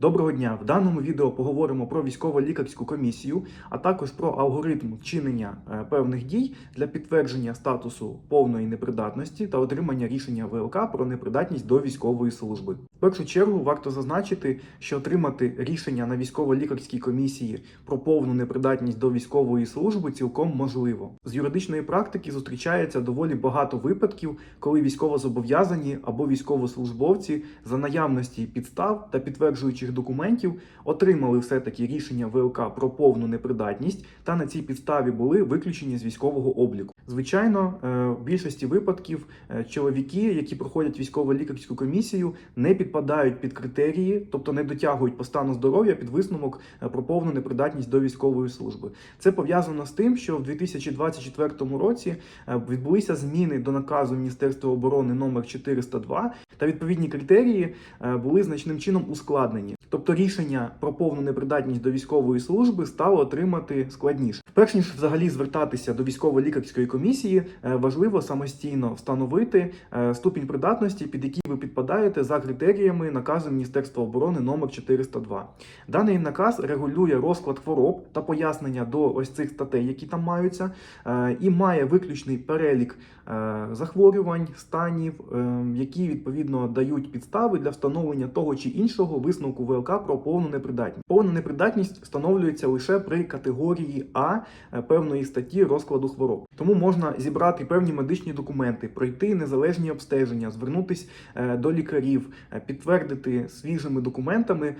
Доброго дня! В даному відео поговоримо про військово-лікарську комісію, а також про алгоритм вчинення е, певних дій для підтвердження статусу повної непридатності та отримання рішення ВЛК про непридатність до військової служби. В першу чергу варто зазначити, що отримати рішення на військово-лікарській комісії про повну непридатність до військової служби цілком можливо. З юридичної практики зустрічається доволі багато випадків, коли військовозобов'язані або військовослужбовці за наявності підстав та підтверджуючих документів отримали все-таки рішення ВЛК про повну непридатність та на цій підставі були виключені з військового обліку. Звичайно, е, в більшості випадків е, чоловіки, які проходять військово-лікарську комісію, не підпадають під критерії, тобто не дотягують по стану здоров'я під висновок е, про повну непридатність до військової служби. Це пов'язано з тим, що в 2024 році відбулися зміни до наказу Міністерства оборони номер 402, та відповідні критерії були значним чином ускладнені. Тобто рішення про повну непридатність до військової служби стало отримати складніше. Перш ніж взагалі звертатися до військово-лікарської комісії, е, важливо самостійно встановити е, ступінь придатності, під який ви підпадаєте за критеріями наказу Міністерства оборони номер 402. Даний наказ регулює розклад хвороб та пояснення до ось цих статей, які там маються, е, і має виключний перелік захворювань, станів, які відповідно дають підстави для встановлення того чи іншого висновку ВЛК про повну непридатність. Повна непридатність встановлюється лише при категорії А е, певної статті розкладу хвороб. Тому можна зібрати певні медичні документи, пройти незалежні обстеження, звернутись е, до лікарів, е, підтвердити свіжими документами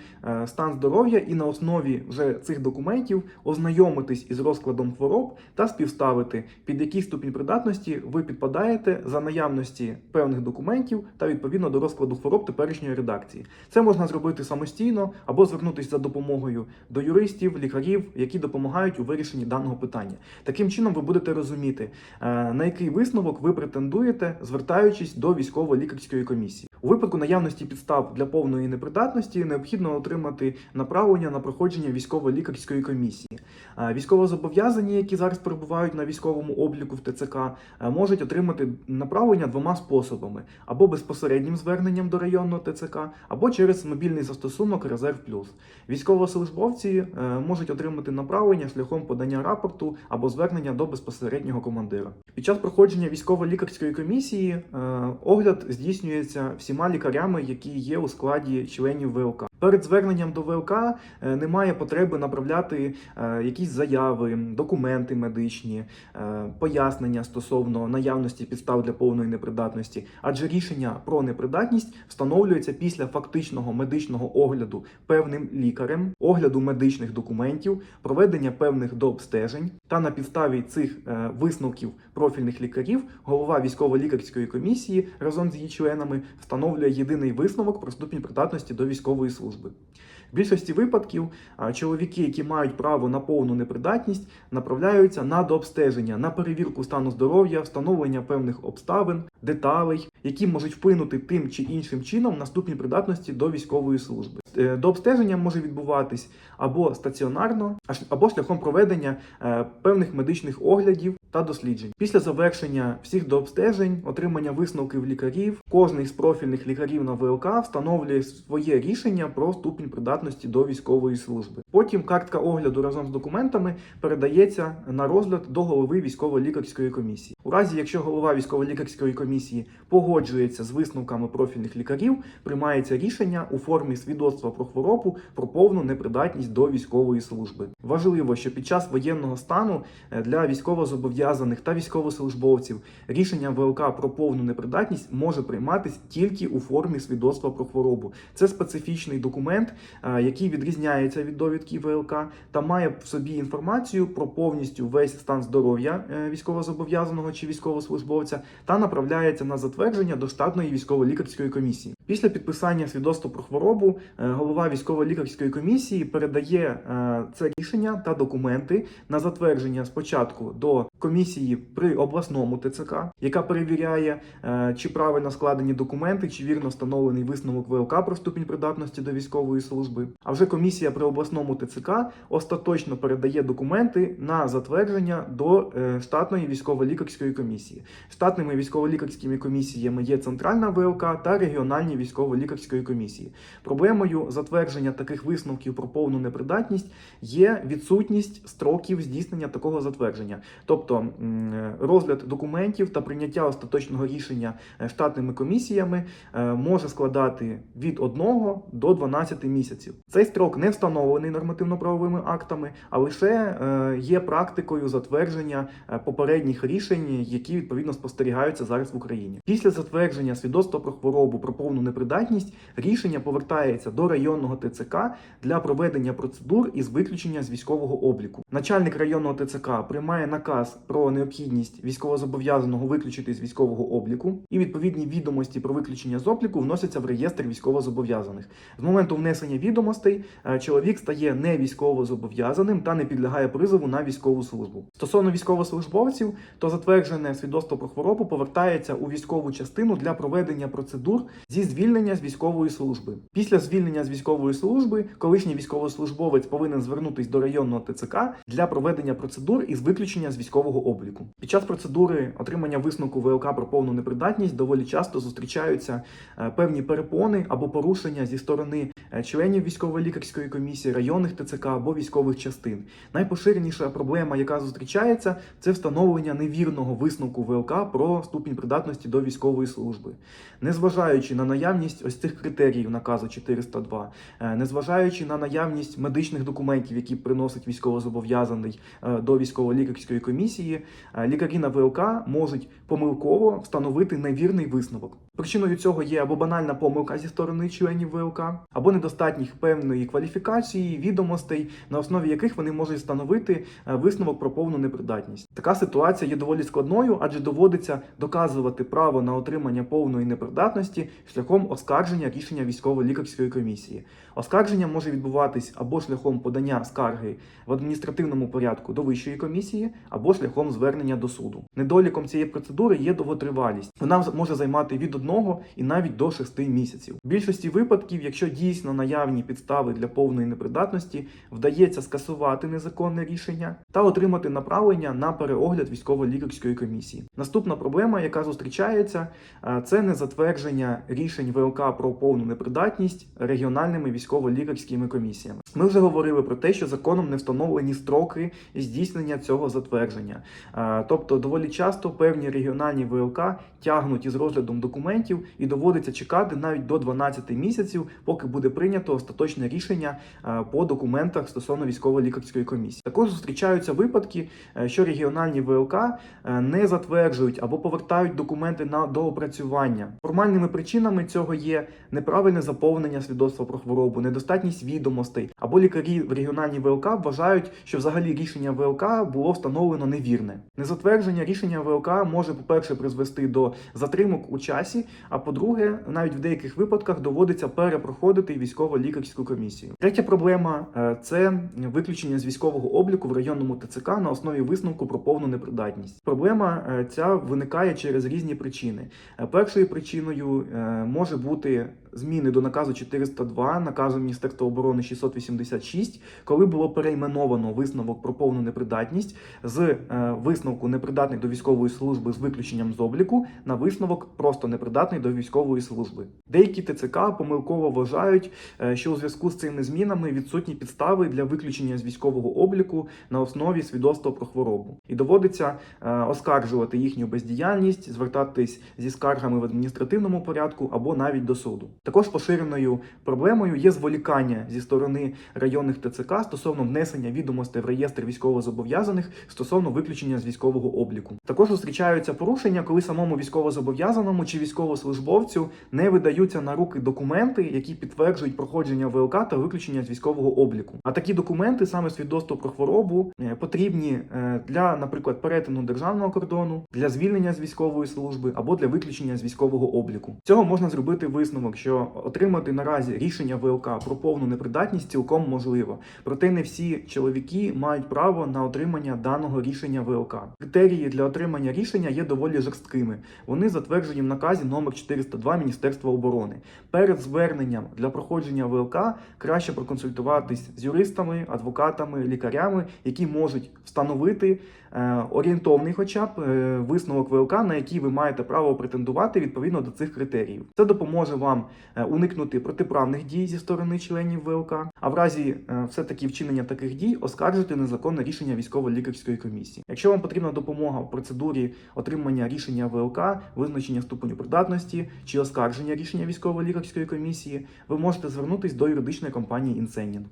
стан здоров'я і на основі вже цих документів ознайомитись із розкладом хвороб та співставити, під який ступінь придатності ви підпадаєте за наявності певних документів та відповідно до розкладу хвороб теперішньої редакції. Це можна зробити самостійно або звернутися за допомогою до юристів, лікарів, які допомагають у вирішенні даного питання. Таким чином, ви будете розуміти, е, на який висновок ви претендуєте, звертаючись до військово-лікарської комісії. У випадку наявності підстав для повної непридатності необхідно отримати направлення на проходження військово-лікарської комісії. Е, Військовозобов'язані, які зараз перебувають на військовому обліку в ТЦК, е, можуть отримати направлення двома способами: або безпосереднім зверненням до районного ТЦК, або через мобільний застосунок Резерв Плюс. Військовослужбовці е, можуть отримати направлення шляхом подання рапорту або звернення до безпосереднього командира. Під час проходження військово-лікарської комісії огляд здійснюється всіма лікарями, які є у складі членів ВЛК. Перед зверненням до ВЛК е, немає потреби направляти е, якісь заяви, документи медичні, е, пояснення стосовно наявності підстав для повної непридатності, адже рішення про непридатність встановлюється після фактичного медичного огляду певним лікарем, огляду медичних документів, проведення певних дообстежень та на підставі цих висновків профільних лікарів голова військово-лікарської комісії разом з її членами встановлює єдиний висновок про ступінь придатності до військової служби. В більшості випадків чоловіки, які мають право на повну непридатність, направляються на дообстеження, на перевірку стану здоров'я, встановлення певних обставин, деталей, які можуть вплинути тим чи іншим чином на ступінь придатності до військової служби. Е, Дообстеження може відбуватись або стаціонарно, або шляхом проведення е, певних медичних оглядів та досліджень. Після завершення всіх дообстежень, отримання висновків лікарів, кожний з профільних лікарів на ВЛК встановлює своє рішення про ступінь придатності до військової служби. Потім картка огляду разом з документами передається на розгляд до голови військово-лікарської комісії. У разі, якщо голова військово-лікарської комісії погоджується з висновками профільних лікарів, приймається рішення у формі свідоцтва про хворобу про повну непридатність до військової служби. Важливо, що під час воєнного стану е, для військовозобов'язаних та військовослужбовців рішення ВЛК про повну непридатність може прийматись тільки у формі свідоцтва про хворобу. Це специфічний документ, е, який відрізняється від довідки ВЛК та має в собі інформацію про повністю весь стан здоров'я е, військовозобов'язаного чи військовослужбовця та направляється на затвердження до штатної військово-лікарської комісії. Після підписання свідоцтва про хворобу е, голова військово-лікарської комісії передає е, це рішення та документи на затвердження спочатку до комісії при обласному ТЦК, яка перевіряє, е, чи правильно складені документи, чи вірно встановлений висновок ВЛК про ступінь придатності до військової служби. А вже комісія при обласному ТЦК остаточно передає документи на затвердження до штатної військово-лікарської комісії. Штатними військово-лікарськими комісіями є центральна ВЛК та регіональні військово-лікарської комісії. Проблемою затвердження таких висновків про повну непридатність є відсутність строків здійснення такого затвердження, тобто розгляд документів та прийняття остаточного рішення е, штатними комісіями е, може складати від 1 до 12 місяців. Цей строк не встановлений нормативно-правовими актами, а лише е, є практикою затвердження попередніх рішень, які відповідно спостерігаються зараз в Україні. Після затвердження свідоцтва про хворобу про повну непридатність рішення повертається до районного ТЦК для проведення процедур із виключення з військового обліку. Начальник районного ТЦК приймає наказ про необхідність військовозобов'язаного виключити з військового обліку, і відповідні відомості про виключення з обліку вносяться в реєстр військовозобов'язаних. З моменту внесення відомостей е, чоловік стає не військовозобов'язаним та не підлягає призову на військову службу. Стосовно військовослужбовців, то затверджене свідоцтво про хворобу повертається у військову частину для проведення процедур зі звільнення з військової служби. Після звільнення з військової служби колишній військовослужбовець повинен звернутись до районного ТЦК для проведення процедур із виключення з військового обліку. Під час процедури отримання висновку ВЛК про повну непридатність доволі часто зустрічаються е, певні перепони або порушення зі сторони членів військово-лікарської комісії, районних ТЦК або військових частин. Найпоширеніша проблема, яка зустрічається, це встановлення невірного висновку ВЛК про ступінь придатності до військової служби. Незважаючи на наявність ось цих критеріїв наказу 402, е, незважаючи на наявність медичних документів, які приносить військовозобов'язаний е, до військово-лікарської комісії, е, лікарі на ВЛК можуть помилково встановити невірний висновок. Причиною цього є або банальна помилка зі сторони членів ВЛК, або недостатніх певної кваліфікації, відомостей, на основі яких вони можуть встановити е, висновок про повну непридатність. Така ситуація є доволі складною, адже доводиться доказувати право на отримання повної непридатності шляхом оскарження рішення військово-лікарської комісії. Оскарження може відбуватись або шляхом подання скарги в адміністративному порядку до вищої комісії, або шляхом звернення до суду. Недоліком цієї процедури є довготривалість. Вона може займати від 1 і навіть до 6 місяців. В більшості випадків, якщо дійсно наявні підстави для повної непридатності, вдається скасувати незаконне рішення та отримати направлення на переогляд військово-лікарської комісії. Наступна проблема, яка зустрічається, це незатвердження рішень ВЛК про повну непридатність регіональними військово-лікарськими комісіями. Ми вже говорили про те, що законом не встановлені строки здійснення цього затвердження. Тобто, доволі часто певні регіональні ВЛК тягнуть із розглядом документів і доводиться чекати навіть до 12 місяців, поки буде прийнято остаточне рішення е, по документах стосовно військово-лікарської комісії. Також зустрічаються випадки, е, що регіональні ВЛК е, не затверджують або повертають документи на доопрацювання. Формальними причинами цього є неправильне заповнення свідоцтва про хворобу, недостатність відомостей, або лікарі в регіональній ВЛК вважають, що взагалі рішення ВЛК було встановлено невірне. Незатвердження рішення ВЛК може, по-перше, призвести до затримок у часі, а по-друге, навіть в деяких випадках доводиться перепроходити військово-лікарську комісію. Третя проблема е, це виключення з військового обліку в районному ТЦК на основі висновку про повну непридатність. Проблема е, ця виникає через різні причини. Е, Першою причиною може бути зміни до наказу 402, наказу Міністерства оборони 686, коли було перейменовано висновок про повну непридатність з висновку непридатний до військової служби з виключенням з обліку на висновок просто непридатний до військової служби. Деякі ТЦК помилково вважають, що у зв'язку з цими змінами відсутні підстави для виключення з військового обліку на основі свідоцтва про хворобу, і доводиться е, оскаржувати їхню бездіяльність, звертатись зі скаргами в адміністративному порядку або навіть до суду. Також поширеною проблемою є зволікання зі сторони районних ТЦК стосовно внесення відомостей в реєстр військовозобов'язаних стосовно виключення з військового обліку. Також зустрічаються порушення, коли самому військовозобов'язаному чи військовослужбовцю не видаються на руки документи, які підтверджують проходження ВЛК та виключення з військового обліку. А такі документи, саме свідоцтво про хворобу, е, потрібні е, для, наприклад, перетину державного кордону, для звільнення з військової служби або для виключення з військового обліку. Цього можна зробити висновок, що отримати наразі рішення ВЛК про повну непридатність цілком можливо. Проте не всі чоловіки мають право на отримання даного рішення ВЛК. Критерії для отримання рішення є доволі жорсткими. Вони затверджені в наказі номер 402 Міністерства оборони. Перед зверненням для проходження ВЛК краще проконсультуватись з юристами, адвокатами, лікарями, які можуть встановити е, орієнтовний, хоча б е, висновок ВЛК, на який ви маєте право претендувати відповідно до цих критеріїв. Це допоможе вам е, уникнути протиправних дій зі сторони членів ВЛК, а в разі е, все-таки вчинення таких дій оскаржити незаконне рішення військово-лікарської комісії. Якщо вам потрібна допомога в процедурі отримання рішення ВЛК, визначення ступеню придатності чи оскарження рішення військово-лікарської комісії, ви можете звернутись до юридичної компанії Інсенін.